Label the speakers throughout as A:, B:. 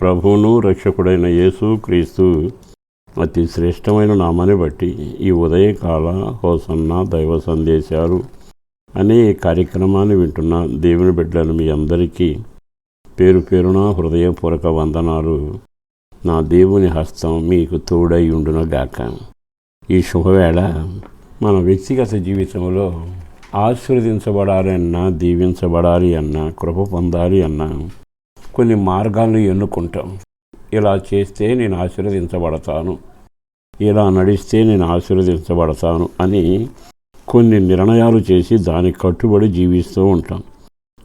A: ప్రభువును రక్షకుడైన యేసు క్రీస్తు అతి శ్రేష్టమైన నామాన్ని బట్టి ఈ ఉదయకాల హోసన్న దైవ సందేశాలు అనే కార్యక్రమాన్ని వింటున్న దేవుని బిడ్డలను మీ అందరికీ పేరు పేరున హృదయపూర్వక వందనాలు. నా దేవుని హస్తం మీకు తోడై ఉండునగాక. ఈ శుభవేళ మన వ్యక్తిగత జీవితంలో ఆశీర్వదించబడాలి అన్నా దీవించబడాలి అన్నా కృప పొందాలి అన్నా కొన్ని మార్గాలను ఎన్నుకుంటాం. ఇలా చేస్తే నేను ఆశీర్వదించబడతాను. ఇలా నడిస్తే నేను ఆశీర్వదించబడతాను అని కొన్ని నిర్ణయాలు చేసి దానికి కట్టుబడి జీవిస్తూ ఉంటాం.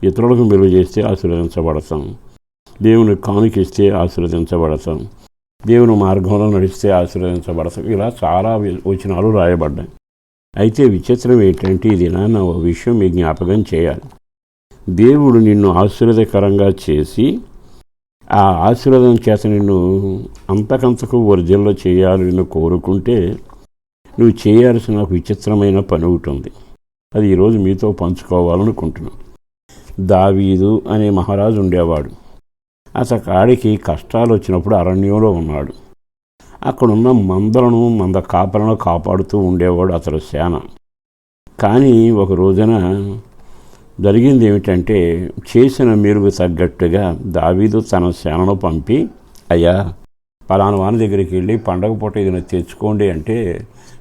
A: ఇతరులకు మెలుగు చేస్తే ఆశీర్వదించబడతాం. దేవుని కానుకిస్తే ఆశీర్వదించబడతాం. దేవుని మార్గంలో నడిస్తే ఆశీర్వదించబడతాం. ఇలా చాలా వచనాలు రాయబడ్డాయి. అయితే విచిత్రం ఏంటంటే ఇది నా ఓ విషయం మీ జ్ఞాపకం చేయాలి. దేవుడు నిన్ను ఆశీర్వదకరంగా చేసి ఆ ఆశీర్వాదం చేత నిన్ను అంతకంతకు వర్జల్లో చేయాలి నిన్ను కోరుకుంటే నువ్వు చేయాల్సిన ఒక విచిత్రమైన పని ఒకటి ఉంది. అది ఈరోజు మీతో పంచుకోవాలనుకుంటున్నాను. దావీదు అనే మహారాజు ఉండేవాడు. అతని కాడికి కష్టాలు వచ్చినప్పుడు అరణ్యంలో ఉన్నాడు. అక్కడున్న మందలను మంద కాపలను కాపాడుతూ ఉండేవాడు అతడు సేన. కానీ ఒక రోజున జరిగింది ఏమిటంటే చేసిన మెరుగు తగ్గట్టుగా దావీదు తన సేనను పంపి అయ్యా పలానా వాని దగ్గరికి వెళ్ళి పండగ పూట ఏదైనా తెచ్చుకోండి అంటే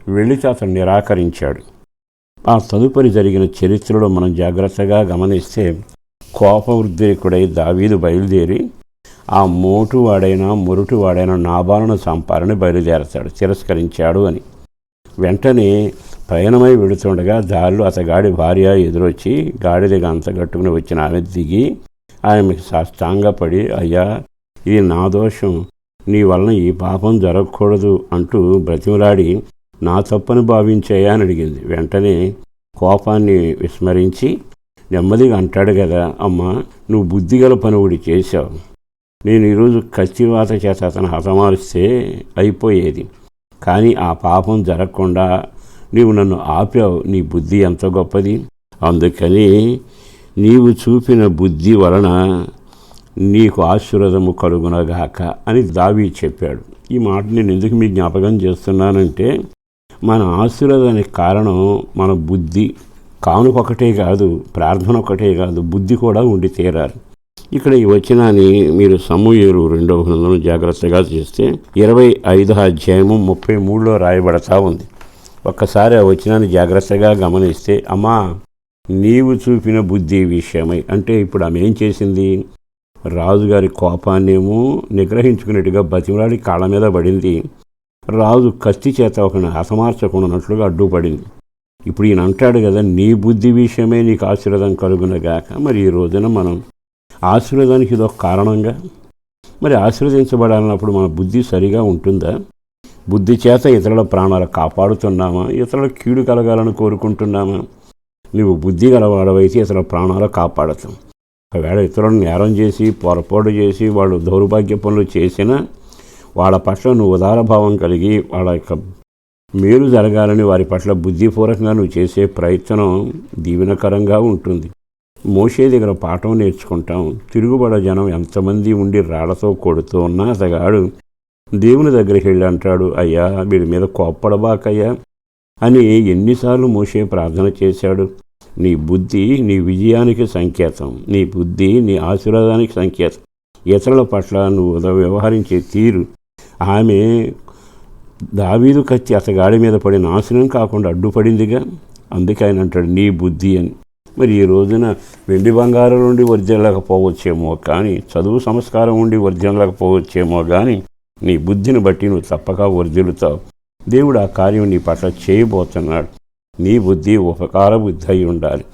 A: వెళ్ళి అతను నిరాకరించాడు. ఆ తదుపరి జరిగిన చరిత్రలో మనం జాగ్రత్తగా గమనిస్తే కోపవృద్ధికుడై దావీదు బయలుదేరి ఆ మోటువాడైనా వాడైనా నాబాలను చంపాలని బయలుదేరతాడు తిరస్కరించాడు అని. వెంటనే ప్రయాణమై వెళుతుండగా దారిలో అతగాడి భార్య ఎదురొచ్చి గాడిద అంత కట్టుకుని వచ్చిన ఆమె దిగి ఆమెకు సాష్టాంగపడి అయ్యా ఇది నా దోషం. నీ వలన ఈ పాపం జరగకూడదు అంటూ బ్రతిమలాడి నా తప్పని భావించాయా అని అడిగింది. వెంటనే కోపాన్ని విస్మరించి నెమ్మదిగా అంటాడు కదా అమ్మా నువ్వు బుద్ధిగల పని ఒకటి చేశావు. నేను ఈరోజు కత్తివాత చేత అతను హతమారిస్తే అయిపోయేది. కానీ ఆ పాపం జరగకుండా నీవు నన్ను ఆపావు నీ బుద్ధి ఎంత గొప్పది? అందుకని నీవు చూపిన బుద్ధి వలన నీకు ఆశీర్వదము కలుగునగాక అని దావి చెప్పాడు. ఈ మాట నేను ఎందుకు మీ జ్ఞాపకం చేస్తున్నానంటే మన ఆశీర్వాదానికి కారణం మన బుద్ధి. కానుక ఒకటే కాదు ప్రార్థన ఒకటే కాదు బుద్ధి కూడా ఉండి తీరాలి. ఇక్కడ ఈ వచనాన్ని మీరు సమూహలు రెండవ గ్రంథం జాగ్రత్తగా చేస్తే ఇరవై ఐదో అధ్యాయము ముప్పై మూడులో రాయబడతా ఉంది. ఒక్కసారి ఆ వచనాన్ని జాగ్రత్తగా గమనిస్తే అమ్మా నీవు చూపిన బుద్ధి విషయమై. అంటే ఇప్పుడు ఆమె ఏం చేసింది? రాజుగారి కోపాన్నేమో నిగ్రహించుకున్నట్టుగా బతిమలాడి కాళ్ళ మీద పడింది. రాజు కత్తి చేత ఒకని హతమార్చకుండానట్లుగా అడ్డుపడింది. ఇప్పుడు ఈయన అంటాడు కదా నీ బుద్ధి విషయమే నీకు ఆశీర్వాదం కలుగునగాక. మరి ఈ రోజున మనం ఆశీర్వాదానికి ఇదొక కారణంగా? మరి ఆశీర్వదించబడాలన్నప్పుడు మన బుద్ధి సరిగా ఉంటుందా? బుద్ధి చేత ఇతరుల ప్రాణాలు కాపాడుతున్నామా? ఇతరుల కీడు కలగాలని కోరుకుంటున్నామా? నువ్వు బుద్ధి గలవాడవైతే ఇతరుల ప్రాణాలు కాపాడతాం. ఒకవేళ ఇతరులను నేరం చేసి పొరపాటు చేసి వాళ్ళు దౌర్భాగ్య పనులు చేసినా వాళ్ళ పట్ల నువ్వు ఉదారభావం కలిగి వాళ్ళ యొక్క మేలు జరగాలని వారి పట్ల బుద్ధిపూర్వకంగా నువ్వు చేసే ప్రయత్నం దీవెనకరంగా ఉంటుంది. మోషే దగ్గర పాఠం నేర్చుకుంటాం. తిరుగుబడ జనం ఎంతమంది ఉండి రాళ్ళతో కొడుతూ ఉన్నా అతగాడు దేవుని దగ్గరికి వెళ్ళి అంటాడు అయ్యా వీడి మీద కోప్పడబాకయ్యా. అని ఎన్నిసార్లు మోషే ప్రార్థన చేశాడు. నీ బుద్ధి నీ విజయానికి సంకేతం నీ బుద్ధి నీ ఆశీర్వాదానికి సంకేతం. ఇతరుల పట్ల నువ్వు వ్యవహరించే తీరు. ఆమె దావీదు కత్తి అతగాడి మీద పడిన నాశనం కాకుండా అడ్డుపడిందిగా. అందుకే ఆయన అంటాడు నీ బుద్ధి అని. మరి ఈ రోజున వెండి బంగారం నుండి వర్జనలేకపోవచ్చేమో కానీ చదువు సంస్కారం ఉండి వర్జనలేకపోవచ్చేమో కానీ నీ బుద్ధిని బట్టి నువ్వు తప్పక వర్ధిల్లుతావు. దేవుడు ఆ కార్యం నీ పట్ల చేయబోతున్నాడు. నీ బుద్ధి ఉపకార బుద్ధి అయి ఉండాలి.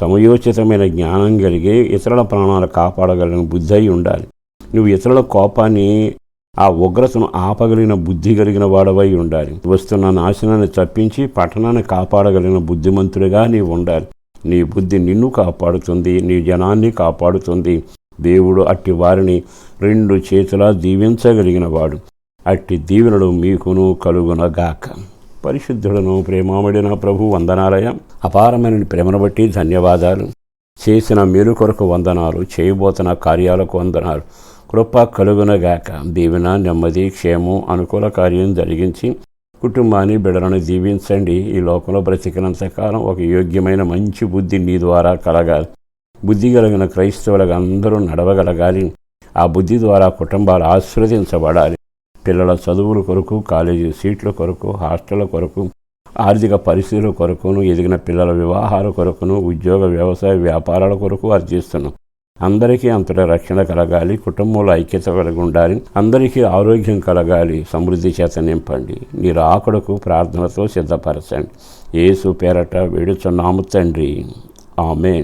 A: సమయోచితమైన జ్ఞానం కలిగి ఇతరుల ప్రాణాలు కాపాడగలిగిన బుద్ధి అయి ఉండాలి. నువ్వు ఇతరుల కోపాన్ని ఆ ఉగ్రతను ఆపగలిగిన బుద్ధి కలిగిన వాడవై ఉండాలి. వస్తున్న నాశనాన్ని తప్పించి పట్టణాన్ని కాపాడగలిగిన బుద్ధిమంతుడిగా నీవు ఉండాలి. నీ బుద్ధి నిన్ను కాపాడుతుంది నీ జనాన్ని కాపాడుతుంది. దేవుడు అట్టి వారిని రెండు చేతులా దీవించగలిగిన వాడు అట్టి దీవెనలు మీకును కలుగునగాక. పరిశుద్ధుడను ప్రేమాముడిన ప్రభు వందనాలయ. అపారమైన ప్రేమను బట్టి ధన్యవాదాలు. చేసిన మీరు కొరకు వందనాలు చేయబోతున్న కార్యాలకు వందనాలు. కృప కలుగునగాక. దీవెన నెమ్మది క్షేమం అనుకూల కార్యం జరిగించి కుటుంబాన్ని బిడలను దీవించండి. ఈ లోకంలో బ్రతికినంత కాలం ఒక యోగ్యమైన మంచి బుద్ధి నీ ద్వారా కలగాలి. బుద్ధి కలిగిన క్రైస్తవులకు అందరూ నడవగలగాలి. ఆ బుద్ధి ద్వారా కుటుంబాలు ఆశీర్వదించబడాలి పిల్లల చదువుల కొరకు కాలేజీ సీట్ల కొరకు హాస్టల్ కొరకు ఆర్థిక పరిస్థితుల కొరకును ఎదిగిన పిల్లల వివాహాల కొరకును ఉద్యోగ వ్యవసాయ వ్యాపారాల కొరకు అర్జిస్తున్నాం. అందరికీ అంతటా రక్షణ కలగాలి కుటుంబంలో ఐక్యత కలిగి ఉండాలి అందరికీ ఆరోగ్యం కలగాలి సమృద్ధి చేత నింపండి మీరు ఆకుడకు ప్రార్థనతో సిద్ధపరచండి. ఏసు పేరట వేడుచున్నాము తండ్రి. ఆమె